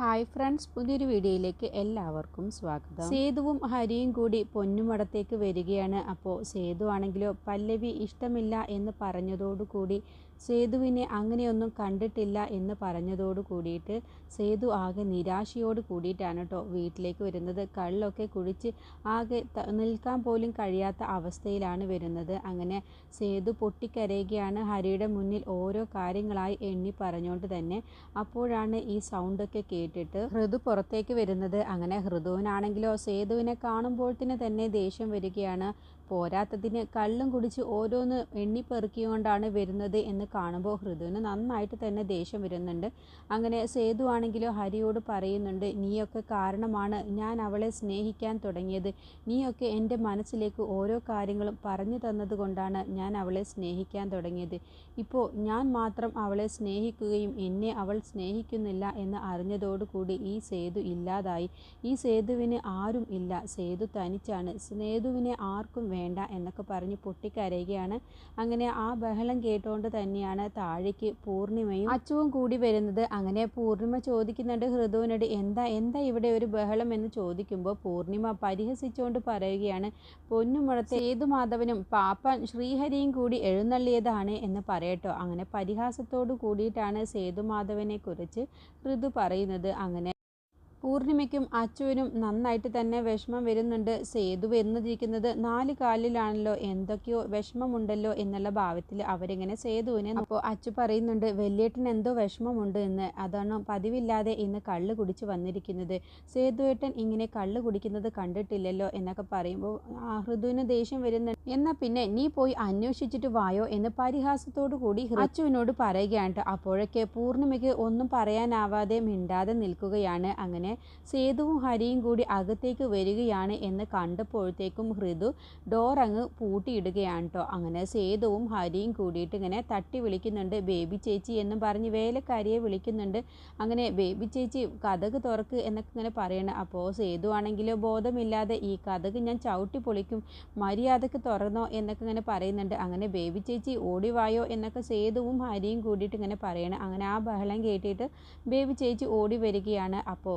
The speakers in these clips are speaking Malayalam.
ഹായ് ഫ്രണ്ട്സ് പുതിയൊരു വീഡിയോയിലേക്ക് എല്ലാവർക്കും സ്വാഗതം. സേതുവും ഹരിയും കൂടി പൊന്നുമടത്തേക്ക് വരികയാണ്. അപ്പോൾ സേതു ആണെങ്കിലോ പല്ലവി ഇഷ്ടമില്ല എന്ന് പറഞ്ഞതോടുകൂടി സേതുവിനെ അങ്ങനെയൊന്നും കണ്ടിട്ടില്ല എന്ന് പറഞ്ഞതോട് കൂടിയിട്ട് സേതു ആകെ നിരാശയോട് കൂടിയിട്ടാണ് കേട്ടോ വീട്ടിലേക്ക് വരുന്നത്. കള്ളൊക്കെ കുഴിച്ച് ആകെ നിൽക്കാൻ പോലും കഴിയാത്ത അവസ്ഥയിലാണ് വരുന്നത്. അങ്ങനെ സേതു പൊട്ടിക്കരയുകയാണ്. ഹരിയുടെ മുന്നിൽ ഓരോ കാര്യങ്ങളായി എണ്ണി പറഞ്ഞുകൊണ്ട് തന്നെ അപ്പോഴാണ് ഈ സൗണ്ടൊക്കെ കേട്ടിട്ട് ഹൃദു പുറത്തേക്ക് വരുന്നത്. അങ്ങനെ ഹൃദുവിനാണെങ്കിലോ സേതുവിനെ കാണുമ്പോൾ തന്നെ ദേഷ്യം വരികയാണ്. പോരാത്തതിന് കള്ളും കുടിച്ച് ഓരോന്ന് എണ്ണിപ്പെറുക്കിക്കൊണ്ടാണ് വരുന്നത് എന്ന് കാണുമ്പോൾ ഹൃദുവിന് നന്നായിട്ട് തന്നെ ദേഷ്യം വരുന്നുണ്ട്. അങ്ങനെ സേതു ആണെങ്കിലോ ഹരിയോട് പറയുന്നുണ്ട് നീയൊക്കെ കാരണമാണ് ഞാൻ അവളെ സ്നേഹിക്കാൻ തുടങ്ങിയത്. നീയൊക്കെ എന്റെ മനസ്സിലേക്ക് ഓരോ കാര്യങ്ങളും പറഞ്ഞു തന്നത് കൊണ്ടാണ് ഞാൻ അവളെ സ്നേഹിക്കാൻ തുടങ്ങിയത്. ഇപ്പോൾ ഞാൻ മാത്രം അവളെ സ്നേഹിക്കുകയും എന്നെ അവൾ സ്നേഹിക്കുന്നില്ല എന്ന് അറിഞ്ഞതോടുകൂടി ഈ സേതു ഇല്ലാതായി. ഈ സേതുവിന് ആരും ഇല്ല. സേതു തനിച്ചാണ്. സേതുവിനെ ആർക്കും വേണ്ട എന്നൊക്കെ പറഞ്ഞ് പൊട്ടിക്കരയുകയാണ്. അങ്ങനെ ആ ബഹളം കേട്ടുകൊണ്ട് തന്നെയാണ് താഴേക്ക് പൂർണിമയും അച്ചുവും കൂടി വരുന്നത്. അങ്ങനെ പൂർണിമ ചോദിക്കുന്നുണ്ട് ഹൃദുവിനോട് എന്താ എന്താ ഇവിടെ ഒരു ബഹളം? എന്ന് ചോദിക്കുമ്പോൾ പൂർണിമ പരിഹസിച്ചുകൊണ്ട് പറയുകയാണ് പൊന്നുമുളത്തെ സേതുമാധവനും പാപ്പൻ ശ്രീഹരിയും കൂടി എഴുന്നള്ളിയതാണ് എന്ന് പറയട്ടോ. അങ്ങനെ പരിഹാസത്തോടു കൂടിയിട്ടാണ് സേതുമാധവനെ കുറിച്ച് ഋതു പറയുന്നത്. അങ്ങനെ പൂർണിമയ്ക്കും അച്ചുവിനും നന്നായിട്ട് തന്നെ വിഷമം വരുന്നുണ്ട്. സേതു എന്നിരിക്കുന്നത് നാല് കാലിലാണല്ലോ. എന്തൊക്കെയോ വിഷമമുണ്ടല്ലോ എന്നുള്ള ഭാവത്തിൽ അവരിങ്ങനെ സേതുവിനെ അപ്പോൾ അച്ചു പറയുന്നുണ്ട് വെല്ലേട്ടൻ എന്തോ വിഷമമുണ്ട് എന്ന്. അതാണ് പതിവില്ലാതെ ഇന്ന് കള്ള് കുടിച്ച് വന്നിരിക്കുന്നത്. സേതുവേട്ടൻ ഇങ്ങനെ കള്ള് കുടിക്കുന്നത് കണ്ടിട്ടില്ലല്ലോ എന്നൊക്കെ പറയുമ്പോൾ ഹൃദുവിന് ദേഷ്യം വരുന്നുണ്ട്. എന്നാൽ പിന്നെ നീ പോയി അന്വേഷിച്ചിട്ട് വായോ എന്ന് പരിഹാസത്തോടു കൂടി അച്ചുവിനോട് പറയുകയാണ്. അപ്പോഴൊക്കെ പൂർണിമയ്ക്ക് ഒന്നും പറയാനാവാതെ മിണ്ടാതെ നിൽക്കുകയാണ്. അങ്ങനെ സേതുവും ഹരിയും കൂടി അകത്തേക്ക് വരികയാണ് എന്ന് കണ്ടപ്പോഴത്തേക്കും ഹൃദു ഡോർ അങ്ങ് പൂട്ടിയിടുകയാണ് കേട്ടോ അങ്ങനെ സേതുവും ഹരിയും കൂടിയിട്ട് ഇങ്ങനെ തട്ടി വിളിക്കുന്നുണ്ട്. ബേബി ചേച്ചി എന്നും പറഞ്ഞ് വേലക്കാരിയെ വിളിക്കുന്നുണ്ട്. അങ്ങനെ ബേബി ചേച്ചി കഥക് തുറക്ക് എന്നൊക്കെ ഇങ്ങനെ പറയണം. അപ്പോൾ സേതു ആണെങ്കിലോ ബോധമില്ലാതെ ഈ കഥക് ഞാൻ ചവിട്ടി പൊളിക്കും മര്യാദയ്ക്ക് തുറന്നോ എന്നൊക്കെ ഇങ്ങനെ പറയുന്നുണ്ട്. അങ്ങനെ ബേബി ചേച്ചി ഓടിവായോ എന്നൊക്കെ സേതുവും ഹരിയും കൂടിയിട്ട് ഇങ്ങനെ പറയണം. അങ്ങനെ ആ ബഹളം കേട്ടിട്ട് ബേബി ചേച്ചി ഓടി വരികയാണ് അപ്പോൾ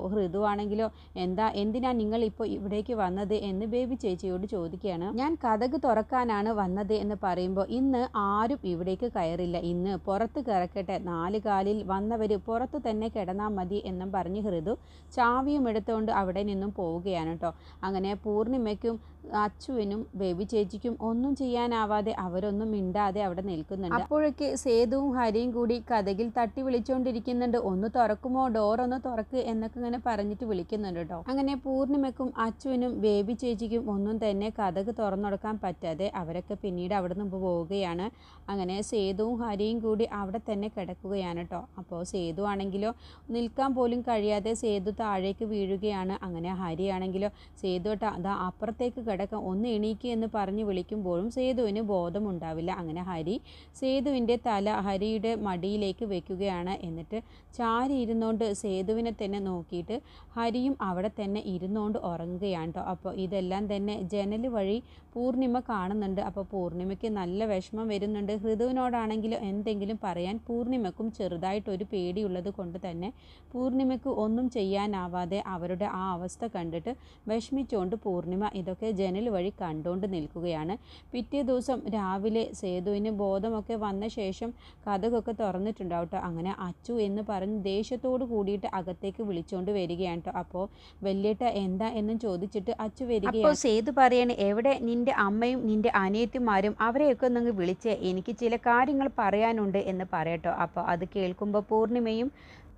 ആണെങ്കിലോ എന്താ എന്തിനാ നിങ്ങൾ ഇപ്പോൾ ഇവിടേക്ക് വന്നത് എന്ന് ബേബി ചേച്ചിയോട് ചോദിക്കുകയാണ്. ഞാൻ കഥക് തുറക്കാനാണ് വന്നത് എന്ന് പറയുമ്പോൾ ഇന്ന് ആരും ഇവിടേക്ക് കയറില്ല. ഇന്ന് പുറത്ത് കിടക്കട്ടെ നാല് കാലിൽ വന്നവർ പുറത്ത് തന്നെ കിടന്നാൽ മതി എന്നും പറഞ്ഞ് ഹൃദു ചാവിയും എടുത്തുകൊണ്ട് അവിടെ നിന്നും പോവുകയാണ് കേട്ടോ. അങ്ങനെ പൂർണിമയ്ക്കും അച്ചുവിനും ബേബി ചേച്ചിക്കും ഒന്നും ചെയ്യാനാവാതെ അവരൊന്നും മിണ്ടാതെ അവിടെ നിൽക്കുന്നുണ്ട്. അപ്പോഴൊക്കെ സേതുവും ഹരിയും കൂടി കഥകിൽ തട്ടി വിളിച്ചുകൊണ്ടിരിക്കുന്നുണ്ട് ഒന്ന് തുറക്കുമോ? ഡോർ ഒന്ന് തുറക്ക് എന്നൊക്കെ ഇങ്ങനെ പറഞ്ഞിട്ട് വിളിക്കുന്നുണ്ട് കേട്ടോ. അങ്ങനെ പൂർണിമയ്ക്കും അച്ചുവിനും ബേബി ചേച്ചിക്കും ഒന്നും തന്നെ കഥക് തുറന്നുകൊടുക്കാൻ പറ്റാതെ അവരൊക്കെ പിന്നീട് അവിടെ നിന്ന് പോവുകയാണ്. അങ്ങനെ സേതുവും ഹരിയും കൂടി അവിടെ തന്നെ കിടക്കുകയാണ് കേട്ടോ. അപ്പോൾ സേതു ആണെങ്കിലോ നിൽക്കാൻ പോലും കഴിയാതെ സേതു താഴേക്ക് വീഴുകയാണ്. അങ്ങനെ ഹരി ആണെങ്കിലോ സേതു കേട്ടോ അതാ അപ്പുറത്തേക്ക് കിടക്കാം ഒന്ന് എണീക്കുക എന്ന് പറഞ്ഞ് വിളിക്കുമ്പോഴും സേതുവിന് ബോധമുണ്ടാവില്ല. അങ്ങനെ ഹരി സേതുവിന്റെ തല ഹരിയുടെ മടിയിലേക്ക് വെക്കുകയാണ്. എന്നിട്ട് ചാരി ഇരുന്നുകൊണ്ട് സേതുവിനെ തന്നെ നോക്കിയിട്ട് ഹരിയും അവിടെ തന്നെ ഇരുന്നുകൊണ്ട് ഉറങ്ങുകയാണ് കേട്ടോ അപ്പോൾ ഇതെല്ലാം തന്നെ ജനൽ വഴി പൂർണിമ കാണുന്നുണ്ട്. അപ്പോൾ പൂർണിമയ്ക്ക് നല്ല വിഷമം വരുന്നുണ്ട്. ഹൃദുവിനോടാണെങ്കിലും എന്തെങ്കിലും പറയാൻ പൂർണിമയ്ക്കും ചെറുതായിട്ടൊരു പേടിയുള്ളത് കൊണ്ട് തന്നെ പൂർണിമയ്ക്ക് ഒന്നും ചെയ്യാനാവാതെ അവരുടെ ആ അവസ്ഥ കണ്ടിട്ട് വിഷമിച്ചുകൊണ്ട് പൂർണിമ ഇതൊക്കെ ജനൽ വഴി കണ്ടുകൊണ്ട് നിൽക്കുകയാണ്. പിറ്റേ ദിവസം രാവിലെ സേതുവിന് ബോധമൊക്കെ വന്ന ശേഷം കഥകൊക്കെ തുറന്നിട്ടുണ്ടാവട്ടോ അങ്ങനെ അച്ചു എന്ന് പറഞ്ഞ് ദേഷ്യത്തോട് കൂടിയിട്ട് അകത്തേക്ക് വിളിച്ചുകൊണ്ട് വരികയാണ് കേട്ടോ അപ്പോൾ വല്യേട്ട എന്താ എന്നും ചോദിച്ചിട്ട് അച്ചു വരികയാണ്. അപ്പോൾ സേതു പറയാണ് എവിടെ നിന്റെ അമ്മയും നിന്റെ അനിയത്തിമാരും അവരെയൊക്കെ ഒന്ന് വിളിച്ച് എനിക്ക് ചില കാര്യങ്ങൾ പറയാനുണ്ട് എന്ന് പറയട്ടോ. അപ്പോൾ അത് കേൾക്കുമ്പോൾ പൂർണിമയും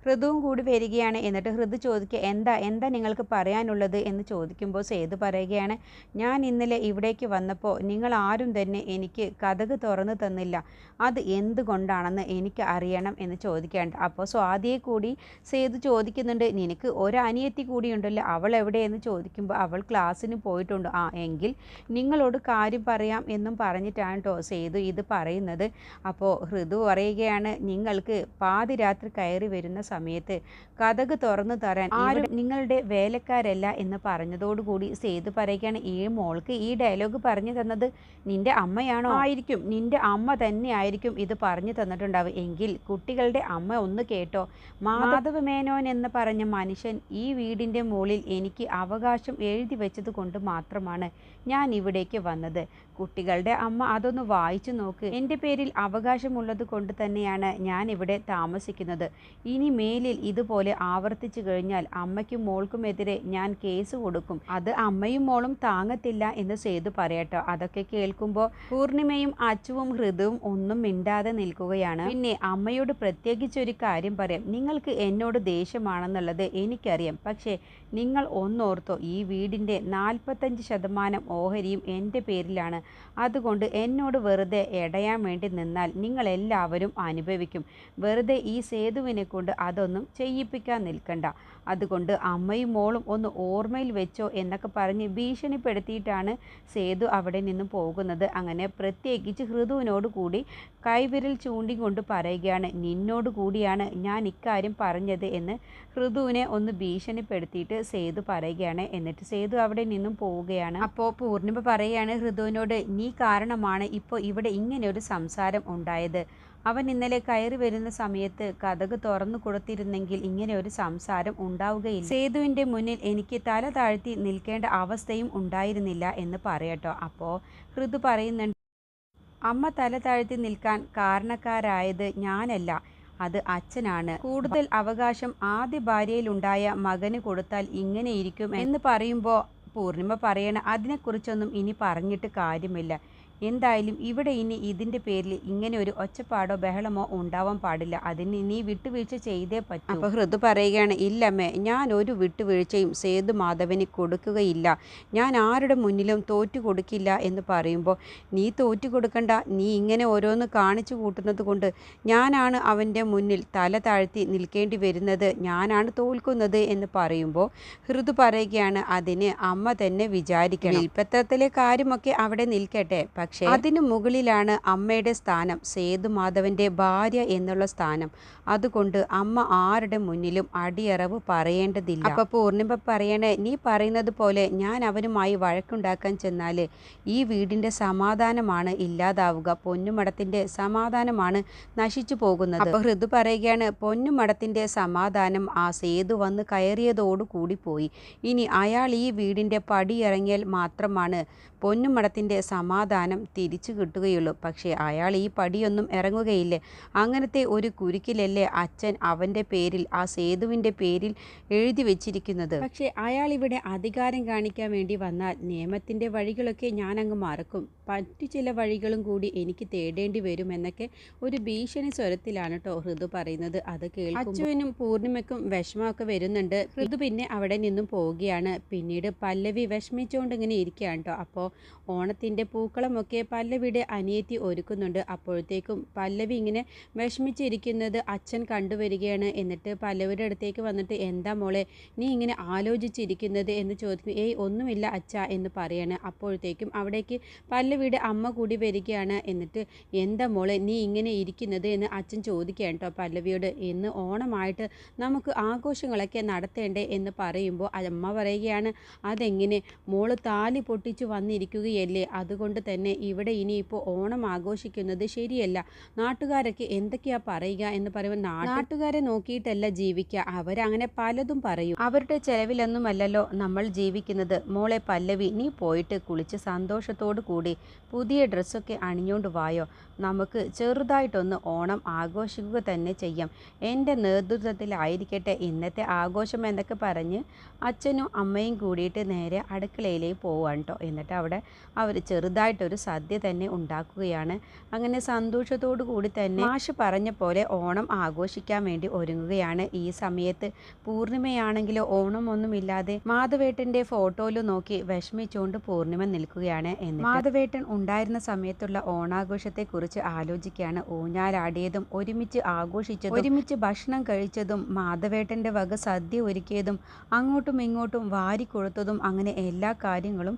ഹൃദുവും കൂടി വരികയാണ്. എന്നിട്ട് ഹൃദു ചോദിക്കുക എന്താ എന്താ നിങ്ങൾക്ക് പറയാനുള്ളത്? എന്ന് ചോദിക്കുമ്പോൾ സേതു പറയുകയാണ് ഞാൻ ഇന്നലെ ഇവിടേക്ക് വന്നപ്പോൾ നിങ്ങൾ ആരും തന്നെ എനിക്ക് കഥക് തുറന്നു തന്നില്ല. അത് എന്തുകൊണ്ടാണെന്ന് എനിക്ക് അറിയണം എന്ന് ചോദിക്കാണ്ട് അപ്പോൾ സ്വാതിയെ കൂടി സേതു ചോദിക്കുന്നുണ്ട് നിനക്ക് ഒരു അനിയത്തി കൂടിയുണ്ടല്ലോ അവൾ എവിടെയെന്ന്? ചോദിക്കുമ്പോൾ അവൾ ക്ലാസ്സിന് പോയിട്ടുണ്ട്. ആ എങ്കിൽ നിങ്ങളോട് കാര്യം പറയാം എന്നും പറഞ്ഞിട്ടാണ് കേട്ടോ സേതു ഇത് പറയുന്നത്. അപ്പോൾ ഹൃദു പറയുകയാണ് നിങ്ങൾക്ക് പാതിരാത്രി കയറി വരുന്ന സമയത്ത് കഥക് തുറന്നു തരാൻ ആരും നിങ്ങളുടെ വേലക്കാരല്ല എന്ന് പറഞ്ഞതോടുകൂടി സേതു പറയുകയാണ് ഈ മോൾക്ക് ഈ ഡയലോഗ് പറഞ്ഞു തന്നത് നിന്റെ അമ്മയാണോ? ആയിരിക്കും. നിന്റെ അമ്മ തന്നെ ആയിരിക്കും ഇത് പറഞ്ഞു തന്നിട്ടുണ്ടാവും എങ്കിൽ കുട്ടികളുടെ അമ്മ ഒന്ന് കേട്ടോ. മാധവ മേനോൻ എന്ന് പറഞ്ഞ മനുഷ്യൻ ഈ വീടിന്റെ മുകളിൽ എനിക്ക് അവകാശം എഴുതി വെച്ചത് കൊണ്ട് മാത്രമാണ് ഞാൻ ഇവിടേക്ക് വന്നത്. കുട്ടികളുടെ അമ്മ അതൊന്ന് വായിച്ചു നോക്ക്. എന്റെ പേരിൽ അവകാശമുള്ളത് കൊണ്ട് തന്നെയാണ് ഞാൻ ഇവിടെ താമസിക്കുന്നത്. ഇനി മേലിൽ ഇതുപോലെ ആവർത്തിച്ചു കഴിഞ്ഞാൽ അമ്മയ്ക്കും മോൾക്കുമെതിരെ ഞാൻ കേസ് കൊടുക്കും. അത് അമ്മയും മോളും താങ്ങത്തില്ല എന്ന് സേതു പറയട്ടോ. അതൊക്കെ കേൾക്കുമ്പോൾ പൂർണിമയും അച്ചുവും ഹൃദവും ഒന്നും മിണ്ടാതെ നിൽക്കുകയാണ്. പിന്നെ അമ്മയോട് പ്രത്യേകിച്ചൊരു കാര്യം പറയാം. നിങ്ങൾക്ക് എന്നോട് ദേഷ്യമാണെന്നുള്ളത് എനിക്കറിയാം. പക്ഷേ നിങ്ങൾ ഒന്നോർത്തോ ഈ വീടിന്റെ നാൽപ്പത്തഞ്ച് ശതമാനം ഓഹരിയും എന്റെ പേരിലാണ്. അതുകൊണ്ട് എന്നോട് വെറുതെ എടയാൻ വേണ്ടി നിന്നാൽ നിങ്ങളെല്ലാവരും അനുഭവിക്കും. വെറുതെ ഈ സേതുവിനെ കൊണ്ട് അതൊന്നും ചെയ്യിപ്പിക്കാൻ നിൽക്കണ്ട. അതുകൊണ്ട് അമ്മയും മോളും ഒന്ന് ഓർമ്മയിൽ വെച്ചോ എന്നൊക്കെ പറഞ്ഞ് ഭീഷണിപ്പെടുത്തിയിട്ടാണ് സേതു അവിടെ നിന്ന് പോകുന്നത്. അങ്ങനെ പ്രത്യേകിച്ച് ഹൃദുവിനോട് കൂടി കൈവിരൽ ചൂണ്ടിക്കൊണ്ട് പറയുകയാണ് നിന്നോട് കൂടിയാണ് ഞാൻ ഇക്കാര്യം പറഞ്ഞത് എന്ന് ഹൃദുവിനെ ഒന്ന് ഭീഷണിപ്പെടുത്തിയിട്ട് സേതു പറയുകയാണ്. എന്നിട്ട് സേതു അവിടെ നിന്നും പോവുകയാണ്. അപ്പോൾ പൂർണിമ പറയുകയാണ് ഹൃദുവിനോട് നീ കാരണമാണ് ഇപ്പോൾ ഇവിടെ ഇങ്ങനെ ഒരു സംസാരം ഉണ്ടായത്. അവൻ ഇന്നലെ കയറി വരുന്ന സമയത്ത് കഥക് തുറന്നു കൊടുത്തിരുന്നെങ്കിൽ ഇങ്ങനെ ഒരു സംസാരം ഉണ്ടാവുകയില്ല. സേതുവിന്റെ മുന്നിൽ എനിക്ക് തല താഴ്ത്തി നിൽക്കേണ്ട അവസ്ഥയും ഉണ്ടായിരുന്നില്ല എന്ന് പറയട്ടോ. അപ്പോൾ ഹൃദു പറയുന്നുണ്ട് അമ്മ തല താഴ്ത്തി നിൽക്കാൻ കാരണക്കാരായത് ഞാനല്ല അത് അച്ഛനാണ്. കൂടുതൽ അവകാശം ആദ്യ ഭാര്യയിലുണ്ടായ മകന് കൊടുത്താൽ ഇങ്ങനെയിരിക്കും എന്ന് പറയുമ്പോൾ പൂർണിമ പറയണ അതിനെക്കുറിച്ചൊന്നും ഇനി പറഞ്ഞിട്ട് കാര്യമില്ല. എന്തായാലും ഇവിടെ ഇനി ഇതിന്റെ പേരിൽ ഇങ്ങനെ ഒരു ഒച്ചപ്പാടോ ബഹളമോ ഉണ്ടാവാൻ പാടില്ല. അതിന് നീ വിട്ടുവീഴ്ച ചെയ്തേ പറ്റൂ. അപ്പോൾ ഹൃദു പറയുകയാണ് ഇല്ലമ്മേ ഞാൻ ഒരു വിട്ടുവീഴ്ചയും സേതു മാധവന് കൊടുക്കുകയില്ല. ഞാൻ ആരുടെ മുന്നിലും തോറ്റു കൊടുക്കില്ല എന്ന് പറയുമ്പോൾ നീ തോറ്റു കൊടുക്കണ്ട. നീ ഇങ്ങനെ ഓരോന്ന് കാണിച്ചു കൂട്ടുന്നത് കൊണ്ട് ഞാനാണ് അവന്റെ മുന്നിൽ തല താഴ്ത്തി നിൽക്കേണ്ടി വരുന്നത്. ഞാനാണ് തോൽക്കുന്നത് എന്ന് പറയുമ്പോൾ ഹൃദു പറയുകയാണ് അതിന് അമ്മ തന്നെ വിചാരിക്കണം. വിൽപ്പത്രത്തിലെ കാര്യമൊക്കെ അവിടെ നിൽക്കട്ടെ. പക്ഷേ അതിനു മുകളിലാണ് അമ്മയുടെ സ്ഥാനം സേതുമാധവന്റെ ഭാര്യ എന്നുള്ള സ്ഥാനം. അതുകൊണ്ട് അമ്മ ആരുടെ മുന്നിലും അടിയറവ് പറയേണ്ടതില്ല. അപ്പൊ പൂർണിമ പറയണേ നീ പറയുന്നത് പോലെ ഞാൻ അവനുമായി വഴക്കുണ്ടാക്കാൻ ചെന്നാൽ ഈ വീടിന്റെ സമാധാനമാണ് ഇല്ലാതാവുക. പൊന്നുമടത്തിന്റെ സമാധാനമാണ് നശിച്ചു പോകുന്നത്. അപ്പൊ ഹൃദു പറയുകയാണ് പൊന്നുമടത്തിന്റെ സമാധാനം ആ സേതു വന്ന് കയറിയതോടു കൂടി പോയി. ഇനി അയാൾ ഈ വീടിന്റെ പടിയിറങ്ങിയാൽ മാത്രമാണ് പൊന്നുമടത്തിന്റെ സമാധാനം തിരിച്ചു കിട്ടുകയുള്ളൂ. പക്ഷേ അയാൾ ഈ പടിയൊന്നും ഇറങ്ങുകയില്ലേ. അങ്ങനത്തെ ഒരു കുരുക്കിലല്ലേ അച്ഛൻ അവന്റെ പേരിൽ ആ സേതുവിന്റെ പേരിൽ എഴുതി വെച്ചിരിക്കുന്നത്? പക്ഷേ അയാൾ ഇവിടെ അധികാരം കാണിക്കാൻ വേണ്ടി വന്നാൽ നിയമത്തിന്റെ വഴികളൊക്കെ ഞാൻ അങ്ങ് മറക്കും. മറ്റു ചില വഴികളും കൂടി എനിക്ക് തേടേണ്ടി വരുമെന്നൊക്കെ ഒരു ഭീഷണി സ്വരത്തിലാണ് കേട്ടോ ഹൃദു പറയുന്നത്. അത് കേൾക്കും അച്ചുവിനും പൂർണിമയ്ക്കും വിഷമമൊക്കെ വരുന്നുണ്ട്. ഹൃദു പിന്നെ അവിടെ നിന്നും പോവുകയാണ്. പിന്നീട് പല്ലവി വിഷമിച്ചുകൊണ്ട് ഇങ്ങനെ ഇരിക്കുകയാണ് കേട്ടോ അപ്പോൾ ഓണത്തിന്റെ പൂക്കളമൊക്കെ പല്ലവിയുടെ അനിയത്തി ഒരുക്കുന്നുണ്ട്. അപ്പോഴത്തേക്കും പല്ലവി ഇങ്ങനെ വിഷമിച്ചിരിക്കുന്നത് അച്ഛൻ കണ്ടുവരികയാണ്. എന്നിട്ട് പല്ലവിയുടെ അടുത്തേക്ക് വന്നിട്ട് എന്താ മോളെ നീ ഇങ്ങനെ ആലോചിച്ചിരിക്കുന്നത്? എന്ന് ചോദിക്കും. ഏയ് ഒന്നുമില്ല അച്ഛ എന്ന് പറയാണ്. അപ്പോഴത്തേക്കും അവിടേക്ക് പല്ലവിയുടെ അമ്മ കൂടി വരികയാണ്. എന്നിട്ട് എന്താ മോളെ നീ ഇങ്ങനെ ഇരിക്കുന്നത്? എന്ന് അച്ഛൻ ചോദിക്കുകയാണ് കേട്ടോ പല്ലവിയോട്. ഇന്ന് ഓണമായിട്ട് നമുക്ക് ആഘോഷങ്ങളൊക്കെ നടത്തേണ്ടേ? എന്ന് പറയുമ്പോൾ അമ്മ പറയുകയാണ് അതെങ്ങനെ? മോൾ താലി പൊട്ടിച്ചു വന്നിരിക്കുകയല്ലേ അതുകൊണ്ട് തന്നെ ഇവിടെ ഇനിയിപ്പോൾ ഓണം ആഘോഷിക്കുന്നത് ശരിയല്ല. നാട്ടുകാരൊക്കെ എന്തൊക്കെയാ പറയുക എന്ന് പറയുമ്പോൾ നാട്ടുകാരെ നോക്കിയിട്ടല്ല ജീവിക്കുക. അവരങ്ങനെ പലതും പറയും. അവരുടെ ചെലവിലൊന്നുമല്ലല്ലോ നമ്മൾ ജീവിക്കുന്നത്. മോളെ പല്ലവി നീ പോയിട്ട് കുളിച്ച് സന്തോഷത്തോടു കൂടി പുതിയ ഡ്രസ്സൊക്കെ അണിഞ്ഞുകൊണ്ട് വായോ. നമുക്ക് ചെറുതായിട്ടൊന്ന് ഓണം ആഘോഷിക്കുക തന്നെ ചെയ്യാം. എന്റെ നേതൃത്വത്തിലായിരിക്കട്ടെ ഇന്നത്തെ ആഘോഷം എന്നൊക്കെ പറഞ്ഞ് അച്ഛനും അമ്മയും കൂടിയിട്ട് നേരെ അടുക്കളയിലേക്ക് പോവാണ് കേട്ടോ എന്നിട്ട് അവർ ചെറുതായിട്ടൊരു സദ്യ തന്നെ ഉണ്ടാക്കുകയാണ്. അങ്ങനെ സന്തോഷത്തോടു കൂടി തന്നെ മാഷ് പറഞ്ഞ പോലെ ഓണം ആഘോഷിക്കാൻ വേണ്ടി ഒരുങ്ങുകയാണ്. ഈ സമയത്ത് പൂർണിമയാണെങ്കിലോ ഓണമൊന്നുമില്ലാതെ മാധവേട്ടന്റെ ഫോട്ടോയിൽ നോക്കി വിഷമിച്ചുകൊണ്ട് പൂർണിമ നിൽക്കുകയാണ്. എന്ന് മാധവേട്ടൻ ഉണ്ടായിരുന്ന സമയത്തുള്ള ഓണാഘോഷത്തെക്കുറിച്ച് ആലോചിക്കുകയാണ്. ഊഞ്ഞാലാടിയതും ഒരുമിച്ച് ആഘോഷിച്ചതും ഒരുമിച്ച് ഭക്ഷണം കഴിച്ചതും മാധവേട്ടന്റെ വക സദ്യ ഒരുക്കിയതും അങ്ങോട്ടും ഇങ്ങോട്ടും വാരിക്കൊടുത്തതും അങ്ങനെ എല്ലാ കാര്യങ്ങളും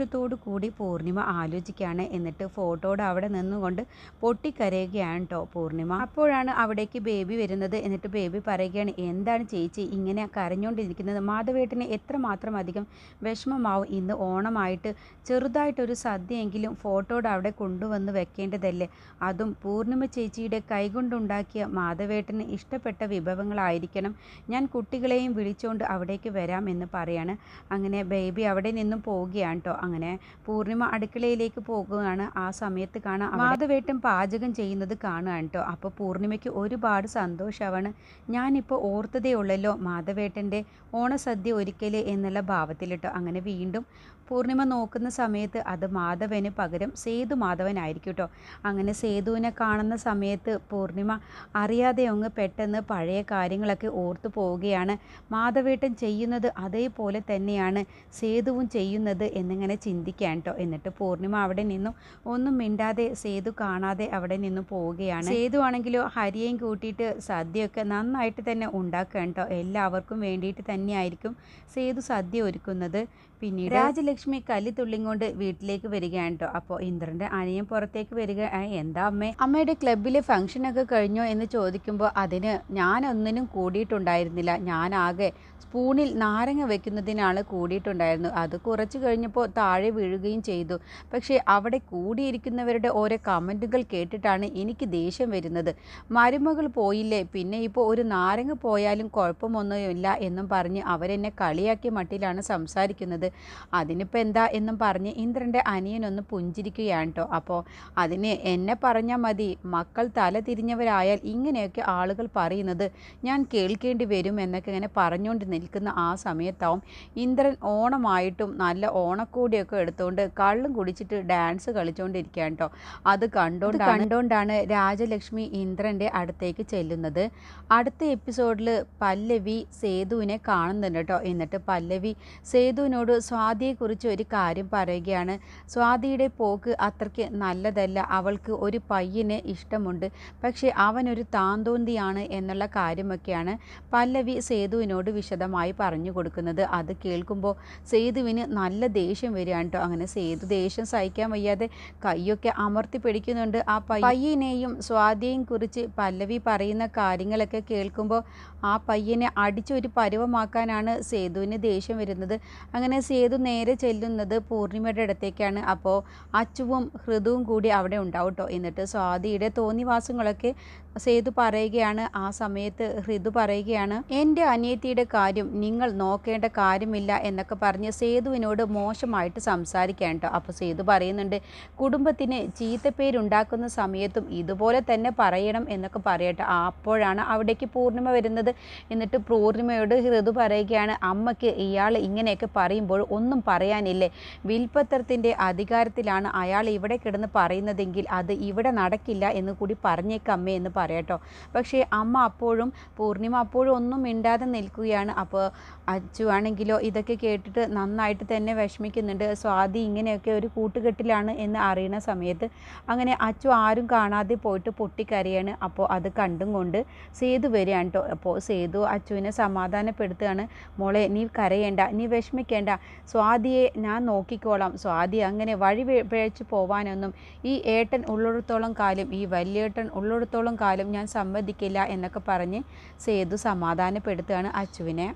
സന്തോഷത്തോടു കൂടി പൂർണിമ ആലോചിക്കുകയാണ്. എന്നിട്ട് ഫോട്ടോയുടെ അവിടെ നിന്നുകൊണ്ട് പൊട്ടിക്കരയുകയാണ് കേട്ടോ പൂർണിമ. അപ്പോഴാണ് അവിടേക്ക് ബേബി വരുന്നത്. എന്നിട്ട് ബേബി പറയുകയാണ് എന്താണ് ചേച്ചി ഇങ്ങനെ കരഞ്ഞുകൊണ്ടിരിക്കുന്നത്? മാധവേട്ടനെ എത്രമാത്രം അധികം വിഷമമാവും. ഇന്ന് ഓണമായിട്ട് ചെറുതായിട്ടൊരു സദ്യയെങ്കിലും ഫോട്ടോയുടെ അവിടെ കൊണ്ടുവന്ന് വെക്കേണ്ടതല്ലേ? അതും പൂർണിമ ചേച്ചിയുടെ കൈകൊണ്ടുണ്ടാക്കിയ മാധവേട്ടന് ഇഷ്ടപ്പെട്ട വിഭവങ്ങളായിരിക്കണം. ഞാൻ കുട്ടികളെയും വിളിച്ചുകൊണ്ട് അവിടേക്ക് വരാം എന്ന് പറയാണ്. അങ്ങനെ ബേബി അവിടെ നിന്നും പോവുകയാണ് കേട്ടോ അങ്ങനെ പൂർണിമ അടുക്കളയിലേക്ക് പോകുകയാണ്. ആ സമയത്ത് കാണാം മാധവേട്ടൻ പാചകം ചെയ്യുന്നത് കാണുകയാണ് കേട്ടോ അപ്പോൾ പൂർണിമയ്ക്ക് ഒരുപാട് സന്തോഷമാണ് ഞാനിപ്പോൾ ഓർത്തതേ ഉള്ളല്ലോ മാധവേട്ടന്റെ ഓണസദ്യ ഒരിക്കലേ എന്നുള്ള ഭാവത്തിൽ കേട്ടോ അങ്ങനെ വീണ്ടും പൂർണിമ നോക്കുന്ന സമയത്ത് അത് മാധവന് പകരം സേതു മാധവനായിരിക്കും കേട്ടോ അങ്ങനെ സേതുവിനെ കാണുന്ന സമയത്ത് പൂർണിമ അറിയാതെ അങ്ങ് പെട്ടെന്ന് പഴയ കാര്യങ്ങളൊക്കെ ഓർത്തു പോവുകയാണ്. മാധവേട്ടൻ ചെയ്യുന്നത് അതേപോലെ തന്നെയാണ് സേതുവും ചെയ്യുന്നത് എന്നിങ്ങനെ ചിന്തിക്കാൻ കേട്ടോ എന്നിട്ട് പൂർണിമ അവിടെ നിന്നും ഒന്നും മിണ്ടാതെ സേതു കാണാതെ അവിടെ നിന്നും പോവുകയാണ്. സേതു ആണെങ്കിലോ ഹരിയെയും കൂട്ടിയിട്ട് സദ്യയൊക്കെ നന്നായിട്ട് തന്നെ ഉണ്ടാക്കുക കേട്ടോ എല്ലാവർക്കും വേണ്ടിയിട്ട് തന്നെയായിരിക്കും സേതു സദ്യ ഒരുക്കുന്നത്. പിന്നീട് രാജലക്ഷ്മി കല്ലി തുള്ളിങ്ങോണ്ട് വീട്ടിലേക്ക് വരികയാണ് കേട്ടോ അപ്പോൾ ഇന്ദ്രന്റെ അനിയൻ പുറത്തേക്ക് വരിക. എന്താ അമ്മേ? അമ്മയുടെ ക്ലബിലെ ഫംഗ്ഷനൊക്കെ കഴിഞ്ഞോ എന്ന് ചോദിക്കുമ്പോൾ അതിന് ഞാനൊന്നിനും കൂടിയിട്ടുണ്ടായിരുന്നില്ല. ഞാനാകെ സ്പൂണിൽ നാരങ്ങ വെക്കുന്നതിനാണ് കൂടിയിട്ടുണ്ടായിരുന്നു അത് കുറച്ച് കഴിഞ്ഞപ്പോൾ താഴെ വീഴുകയും ചെയ്തു. പക്ഷേ അവിടെ കൂടിയിരിക്കുന്നവരുടെ ഓരോ കമന്റുകൾ കേട്ടിട്ടാണ് എനിക്ക് ദേഷ്യം വരുന്നത്. മരുമകൾ പോയില്ലേ? പിന്നെ ഇപ്പോൾ ഒരു നാരങ്ങ പോയാലും കുഴപ്പമൊന്നുമില്ല എന്നും പറഞ്ഞ് അവരെന്നെ കളിയാക്കിയ മട്ടിലാണ് സംസാരിക്കുന്നത്. അതിനിപ്പോൾ എന്താ എന്നും പറഞ്ഞ് ഇന്ദ്രന്റെ അനിയനൊന്ന് പുഞ്ചിരിക്കുകയാണ് കേട്ടോ അപ്പോൾ അതിന് എന്നെ പറഞ്ഞാൽ മതി. മക്കൾ തല തിരിഞ്ഞവരായാൽ ഇങ്ങനെയൊക്കെ ആളുകൾ പറയുന്നത് ഞാൻ കേൾക്കേണ്ടി വരും എന്നൊക്കെ ഇങ്ങനെ പറഞ്ഞുകൊണ്ട് നിൽക്കുന്ന ആ സമയത്താവും ഇന്ദ്രൻ ഓണമായിട്ടും നല്ല ഓണക്കൂടിയൊക്കെ എടുത്തുകൊണ്ട് കള്ളും കുടിച്ചിട്ട് ഡാൻസ് കളിച്ചുകൊണ്ടിരിക്കുകയാണ് കേട്ടോ അത് കണ്ടോണ്ട് കണ്ടോണ്ടാണ് രാജലക്ഷ്മി ഇന്ദ്രന്റെ അടുത്തേക്ക് ചെല്ലുന്നത്. അടുത്ത എപ്പിസോഡിൽ പല്ലവി സേതുവിനെ കാണുന്നുണ്ട് കേട്ടോ എന്നിട്ട് പല്ലവി സേതുവിനോട് സ്വാതിയെക്കുറിച്ച് ഒരു കാര്യം പറയുകയാണ്. സ്വാതിയുടെ പോക്ക് അത്രയ്ക്ക് നല്ലതല്ല. അവൾക്ക് ഒരു പയ്യനെ ഇഷ്ടമുണ്ട്. പക്ഷേ അവനൊരു താന്തോന്തിയാണ് എന്നുള്ള കാര്യമൊക്കെയാണ് പല്ലവി സേതുവിനോട് വിശദമായി പറഞ്ഞു കൊടുക്കുന്നത്. അത് കേൾക്കുമ്പോൾ സേതുവിന് നല്ല ദേഷ്യം വരികയാണ് കേട്ടോ. അങ്ങനെ സേതു ദേഷ്യം സഹിക്കാൻ വയ്യാതെ കൈയൊക്കെ അമർത്തി പിടിക്കുന്നുണ്ട് ആ പയ്യനെയും സ്വാതിയെയും കുറിച്ച് പല്ലവി പറയുന്ന കാര്യങ്ങളൊക്കെ കേൾക്കുമ്പോൾ ആ പയ്യനെ അടിച്ചൊരു പരുവമാക്കാനാണ് സേതുവിന് ദേഷ്യം വരുന്നത്. അങ്ങനെ സേതു നേരെ ചെല്ലുന്നത് പൂർണിമയുടെ അടുത്തേക്കാണ്. അപ്പോൾ അച്ചുവും ഹൃദുവും കൂടി അവിടെ ഉണ്ടാവും കേട്ടോ എന്നിട്ട് സ്വാതിയുടെ തോന്നിവാസങ്ങളൊക്കെ സേതു പറയുകയാണ്. ആ സമയത്ത് ഹൃദു പറയുകയാണ് എന്റെ അനിയത്തിയുടെ കാര്യം നിങ്ങൾ നോക്കേണ്ട കാര്യമില്ല എന്നൊക്കെ പറഞ്ഞ് സേതുവിനോട് മോശമായിട്ട് സംസാരിക്കാൻ കേട്ടോ അപ്പോൾ സേതു പറയുന്നുണ്ട് കുടുംബത്തിന് ചീത്തപ്പേരുണ്ടാക്കുന്ന സമയത്തും ഇതുപോലെ തന്നെ പറയണം എന്നൊക്കെ പറയട്ടെ. അപ്പോഴാണ് അവിടേക്ക് പൂർണിമ വരുന്നത്. എന്നിട്ട് പൂർണിമയോട് ഹൃദു പറയുകയാണ് അമ്മയ്ക്ക് ഇയാൾ ഇങ്ങനെയൊക്കെ പറയുമ്പോൾ ഒന്നും പറയാനില്ലേ? വിൽപ്പത്രത്തിന്റെ അധികാരത്തിലാണ് അയാൾ ഇവിടെ കിടന്ന് പറയുന്നതെങ്കിൽ അത് ഇവിടെ നടക്കില്ല എന്ന് കൂടി പറഞ്ഞേക്കമ്മേ എന്ന് പറയട്ടോ പക്ഷേ അമ്മ അപ്പോഴും പൂർണിമ അപ്പോഴും ഒന്നും മിണ്ടാതെ നിൽക്കുകയാണ്. അപ്പോൾ അച്ചു ആണെങ്കിലോ ഇതൊക്കെ കേട്ടിട്ട് നന്നായിട്ട് തന്നെ വിഷമിക്കുന്നുണ്ട്. സ്വാതി ഇങ്ങനെയൊക്കെ ഒരു കൂട്ടുകെട്ടിലാണ് എന്ന് അറിയുന്ന സമയത്ത് അങ്ങനെ അച്ചു ആരും കാണാതെ പോയിട്ട് പൊട്ടിക്കരയാണ്. അപ്പോൾ അത് കണ്ടും കൊണ്ട് സേതു വരികയാണ് കേട്ടോ. അപ്പോൾ സേതു അച്ചുവിനെ സമാധാനപ്പെടുത്തുകയാണ്. മോളെ നീ കരയേണ്ട നീ വിഷമിക്കേണ്ട. സ്വാതിയെ ഞാൻ നോക്കിക്കോളാം. സ്വാതി അങ്ങനെ വഴി പിഴച്ചു പോവാനൊന്നും ഈ ഏട്ടൻ ഉള്ളിടത്തോളം കാലം ഈ വലിയേട്ടൻ ഉള്ളിടത്തോളം കാലം ഞാൻ സമ്മതിക്കില്ല എന്നൊക്കെ പറഞ്ഞ് സേതു സമാധാനപ്പെടുത്തുകയാണ് അച്ചുവിനെ.